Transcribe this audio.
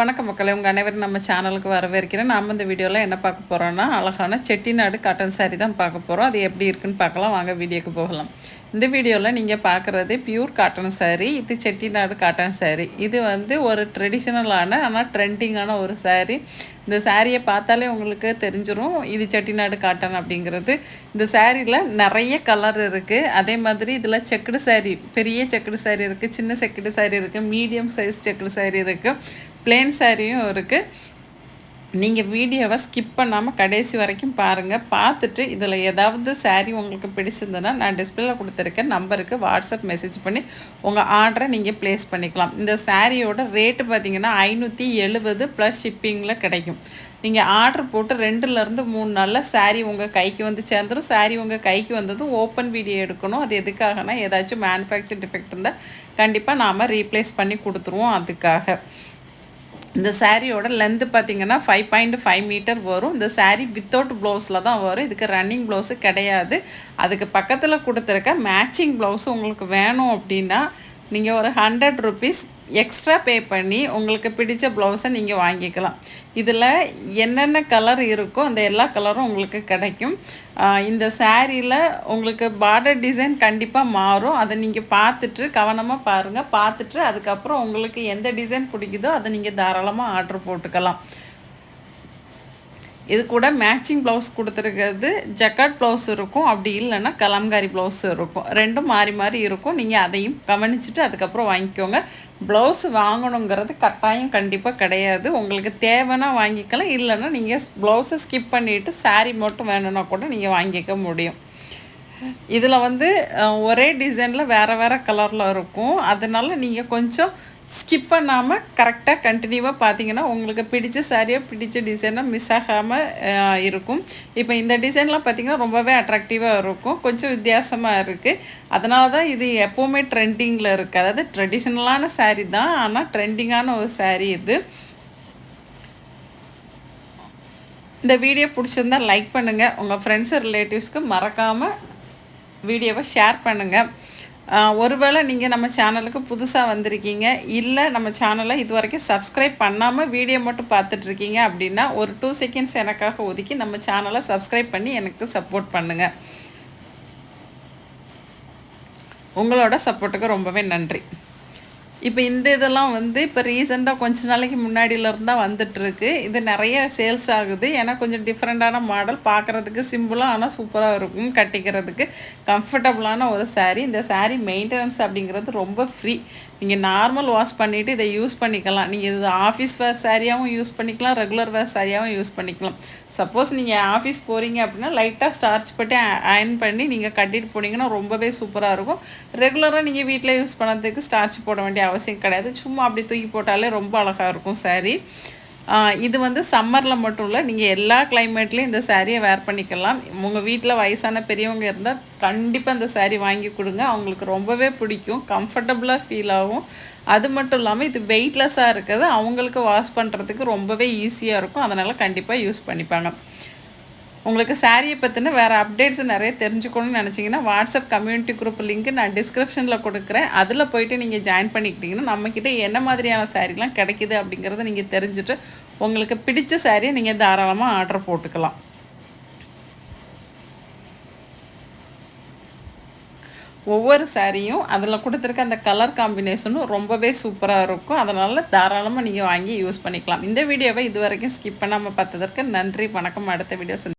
வணக்கம் மக்களை உங்கள் அனைவரும் நம்ம சேனலுக்கு வரவேற்கிறேன். நாம் இந்த வீடியோவில் என்ன பார்க்க போகிறோன்னா அழகான செட்டிநாடு காட்டன் சாரி தான் பார்க்க போகிறோம் அது எப்படி இருக்குன்னு பார்க்கலாம். வாங்க வீடியோக்கு போகலாம். இந்த வீடியோவில் நீங்கள் பார்க்குறது பியூர் காட்டன் சாரி இது செட்டிநாடு காட்டன் சாரி இது வந்து ஒரு ட்ரெடிஷ்னலான ஆனால் ட்ரெண்டிங்கான ஒரு சாரி இந்த சாரியை பார்த்தாலே உங்களுக்கு தெரிஞ்சிடும் இது செட்டிநாடு காட்டன் அப்படிங்கிறது. இந்த சாரியில் நிறைய கலர் இருக்குது அதே மாதிரி இதில் செக்குடு சாரி பெரிய செக்குடு சாரி இருக்குது சின்ன செக்குடு சாரி இருக்குது மீடியம் சைஸ் செக்குடு சாரி இருக்குது பிளேன் சாரியும் இருக்குது நீங்கள் வீடியோவை ஸ்கிப் பண்ணாமல் கடைசி வரைக்கும் பாருங்கள் பார்த்துட்டு இதில் ஏதாவது சாரீ உங்களுக்கு பிடிச்சிருந்ததுன்னா நான் டிஸ்பிளேல கொடுத்துருக்க நம்பருக்கு வாட்ஸ்அப் மெசேஜ் பண்ணி உங்கள் ஆர்டரை நீங்கள் ப்ளேஸ் பண்ணிக்கலாம். இந்த சாரியோட ரேட்டு பார்த்தீங்கன்னா ஐநூற்றி எழுபது ப்ளஸ் ஷிப்பிங்கில் கிடைக்கும். நீங்கள் ஆர்டர் போட்டு ரெண்டுலேருந்து மூணு நாளில் சாரீ உங்கள் கைக்கு வந்து சேர்ந்துடும் சாரீ உங்கள் கைக்கு வந்ததும் ஓப்பன் வீடியோ எடுக்கணும். அது எதுக்காகனா ஏதாச்சும் மேனுஃபேக்சர் டிஃபெக்ட் இருந்தால் கண்டிப்பாக நாம் ரீப்ளேஸ் பண்ணி கொடுத்துருவோம் அதுக்காக. இந்த சாரியோட லென்த்து பார்த்தீங்கன்னா ஃபைவ் பாயிண்ட் ஃபைவ் மீட்டர் வரும். இந்த சாரீ வித்தவுட் ப்ளவுஸில் தான் வரும். இதுக்கு ரன்னிங் ப்ளவுஸு கிடையாது. அதுக்கு பக்கத்தில் கொடுத்துருக்க மேட்சிங் ப்ளவுஸ் உங்களுக்கு வேணும் அப்படின்னா நீங்கள் ஒரு ஹண்ட்ரட் ருபீஸ் எக்ஸ்ட்ரா பே பண்ணி உங்களுக்கு பிடித்த ப்ளவுஸை நீங்கள் வாங்கிக்கலாம். இதில் என்னென்ன கலர் இருக்கோ அந்த எல்லா கலரும் உங்களுக்கு கிடைக்கும். இந்த சாரியில் உங்களுக்கு பார்டர் டிசைன் கண்டிப்பாக மாறும். அதை நீங்கள் பார்த்துட்டு கவனமாக பாருங்கள் பார்த்துட்டு அதுக்கப்புறம் உங்களுக்கு எந்த டிசைன் பிடிக்குதோ அதை நீங்கள் தாராளமாக ஆர்டர் போட்டுக்கலாம். இது கூட மேட்சிங் ப்ளவுஸ் கொடுத்துருக்கிறது. ஜக்காட் ப்ளவுஸ் இருக்கும். அப்படி இல்லைன்னா கலம்காரி ப்ளவுஸ் இருக்கும். ரெண்டும் மாறி மாறி இருக்கும். நீங்கள் அதையும் கவனிச்சுட்டு அதுக்கப்புறம் வாங்கிக்கோங்க. ப்ளவுஸ் வாங்கணுங்கிறது கட்டாயம் கண்டிப்பாக கிடையாது. உங்களுக்கு தேவைன்னா வாங்கிக்கலாம். இல்லைன்னா நீங்கள் ப்ளவுஸை ஸ்கிப் பண்ணிவிட்டு சாரீ மட்டும் வேணும்னா கூட நீங்கள் வாங்கிக்க முடியும். இதில் வந்து ஒரே டிசைனில் வேறு வேறு கலரில் இருக்கும். அதனால் நீங்கள் கொஞ்சம் ஸ்கிப் பண்ணாமல் கரெக்டாக கண்டினியூவாக பார்த்தீங்கன்னா உங்களுக்கு பிடிச்ச சாரியாக பிடிச்ச டிசைனாக மிஸ் ஆகாமல் இருக்கும். இப்போ இந்த டிசைன்லாம் பார்த்திங்கன்னா ரொம்பவே அட்ராக்டிவாக இருக்கும். கொஞ்சம் வித்தியாசமாக இருக்குது அதனால தான் இது எப்போவுமே ட்ரெண்டிங்கில் இருக்குது அதாவது ட்ரெடிஷ்னலான சாரீ தான். ஆனால் ட்ரெண்டிங்கான ஒரு சாரீ இது. இந்த வீடியோ பிடிச்சிருந்தால் லைக் பண்ணுங்கள் உங்கள் ஃப்ரெண்ட்ஸு ரிலேட்டிவ்ஸ்க்கு மறக்காமல் வீடியோவை ஷேர் பண்ணுங்கள் ஒருவேளை நீங்கள் நம்ம சேனலுக்கு புதுசாக வந்திருக்கீங்க இல்லை நம்ம சேனலை இது வரைக்கும் சப்ஸ்கிரைப் பண்ணாமல் வீடியோ மட்டும் பார்த்துட்ருக்கீங்க அப்படின்னா ஒரு டூ செகண்ட்ஸ் எனக்காக ஒதுக்கி நம்ம சேனலை சப்ஸ்கிரைப் பண்ணி எனக்கு சப்போர்ட் பண்ணுங்கள் உங்களோட சப்போர்ட்டுக்கு ரொம்பவே நன்றி. இப்போ இந்த இதெல்லாம் வந்து இப்போ ரீசெண்டாக கொஞ்ச நாளைக்கு முன்னாடியிலேருந்து தான் வந்துட்டுருக்கு. இது நிறைய சேல்ஸ் ஆகுது. ஏன்னா கொஞ்சம் டிஃப்ரெண்ட்டான மாடல் பார்க்குறதுக்கு சிம்பிளாக ஆனால் சூப்பராக இருக்கும் கட்டிக்கிறதுக்கு. கம்ஃபர்டபுளான ஒரு சாரீ இந்த சாரீ மெயின்டெனன்ஸ் அப்படிங்கிறது ரொம்ப ஃப்ரீ நீங்கள் நார்மல் வாஷ் பண்ணிவிட்டு இதை யூஸ் பண்ணிக்கலாம். நீங்கள் இது ஆஃபீஸ் வேர் சாரியாகவும் யூஸ் பண்ணிக்கலாம். ரெகுலர் வேர் சாரியாகவும் யூஸ் பண்ணிக்கலாம். சப்போஸ் நீங்கள் ஆஃபீஸ் போகிறீங்க அப்படின்னா லைட்டாக ஸ்டார்ச் பட்டு அயன் பண்ணி நீங்கள் கட்டிட்டு போனீங்கன்னா ரொம்பவே சூப்பராக இருக்கும். ரெகுலராக நீங்கள் வீட்டில் யூஸ் பண்ணுறதுக்கு ஸ்டார்ச் போட வேண்டிய அவசியம் கிடையாது. சும்மா அப்படி தூக்கி போட்டாலே ரொம்ப அழகாக இருக்கும் சாரீ இது வந்து சம்மரில் மட்டும் இல்லை நீங்கள் எல்லா கிளைமேட்லேயும் இந்த சாரியை வேர் பண்ணிக்கலாம். உங்கள் வீட்டில் வயசான பெரியவங்க இருந்தால் கண்டிப்பாக இந்த சாரீ வாங்கி கொடுங்க. அவங்களுக்கு ரொம்பவே பிடிக்கும். கம்ஃபர்டபுளாக ஃபீல் ஆகும். அது மட்டும் இல்லாமல் இது வெயிட்லெஸ்ஸாக இருக்கிறது. அவங்களுக்கு வாஷ் பண்ணுறதுக்கு ரொம்பவே ஈஸியாக இருக்கும். அதனால் கண்டிப்பாக யூஸ் பண்ணிப்பாங்க. உங்களுக்கு சாரியை பற்றின வேறு அப்டேட்ஸ் நிறைய தெரிஞ்சுக்கணும்னு நினச்சிங்கன்னா வாட்ஸ்அப் கம்யூனிட்டி குரூப் லிங்க் நான் டிஸ்கிரிப்ஷனில் கொடுக்குறேன். அதில் போயிட்டு நீங்கள் ஜாயின் பண்ணிக்கிட்டிங்கன்னா நம்மக்கிட்ட என்ன மாதிரியான சாரீலாம் கிடைக்கிது அப்படிங்கிறத நீங்கள் தெரிஞ்சுட்டு உங்களுக்கு பிடிச்ச சாரியை நீங்கள் தாராளமாக ஆர்டர் போட்டுக்கலாம். ஒவ்வொரு சாரியும் அதில் கொடுத்துருக்க அந்த கலர் காம்பினேஷனும் ரொம்பவே சூப்பராக இருக்கும். அதனால் தாராளமாக நீங்கள் வாங்கி யூஸ் பண்ணிக்கலாம். இந்த வீடியோவை இது வரைக்கும் ஸ்கிப் பண்ணாமல் பார்த்ததற்கு நன்றி. வணக்கம். அடுத்த வீடியோ